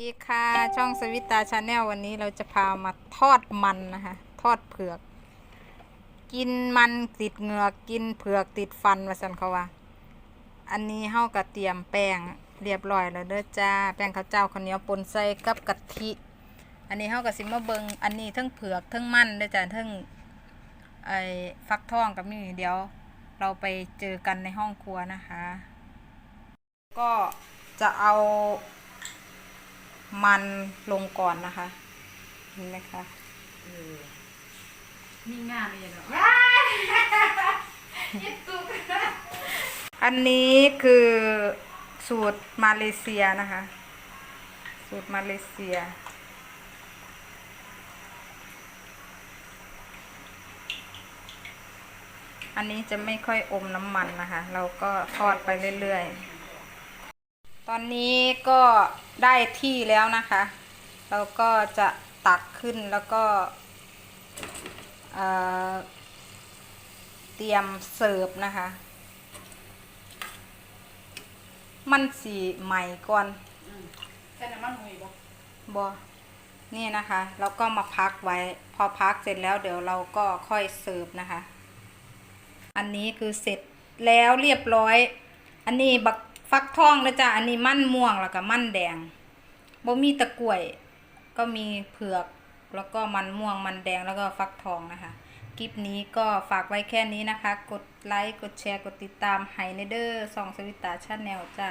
ดีค่ะช่องสวิตาชาแนลวันนี้เราจะพามาทอดมันนะคะทอดเผือก กินมันติดเหงือกกินเผือกติดฟันว่าสันเขาว่า อันนี้เฮากระเตรียมแป้งเรียบร้อยแล้วเด้อจ้าแป้งข้าวเจ้าข้าวเหนียวปนใส่กับกะทิ อันนี้เฮากระสิมาเบิงอันนี้ทั้งเผือกทั้งมันเด้อจ้าทั้งไอ้ฟักทองกับมีเดี๋ยว เราไปเจอกันในห้องครัวนะคะ ก็จะเอา มันลงก่อนนะคะเห็นไหมคะมีงานเลยเนาะอันนี้คือสูตรมาเลเซียนะคะ สูตรมาเลเซีย อันนี้จะไม่ค่อยอมน้ำมันนะคะ เราก็ทอดไปเรื่อยๆ ตอนนี้ก็ได้ที่แล้วนะคะ เราก็จะตักขึ้นแล้วก็เอ่อเตรียมเสิร์ฟนะคะ มันสีใหม่ก่อนใช่น้ำมันหอยบ่บอนี่นะคะ แล้วก็มาพักไว้ พอพักเสร็จแล้วเดี๋ยวเราก็ค่อยเสิร์ฟนะคะ อันนี้คือเสร็จแล้วเรียบร้อย อันนี้บัก ฟักทองนะจ๊ะอันนี้มันม่วงแล้วก็มันแดงบ่มีตะกล้วย ก็มีเผือกแล้วก็มันม่วงมันแดงแล้วก็ฟักทองนะคะคลิปนี้ก็ฝากไว้แค่นี้นะคะ กดไลค์ กดแชร์ กดติดตามไฮเนเดอร์สองสวิตาชาแนลจ้า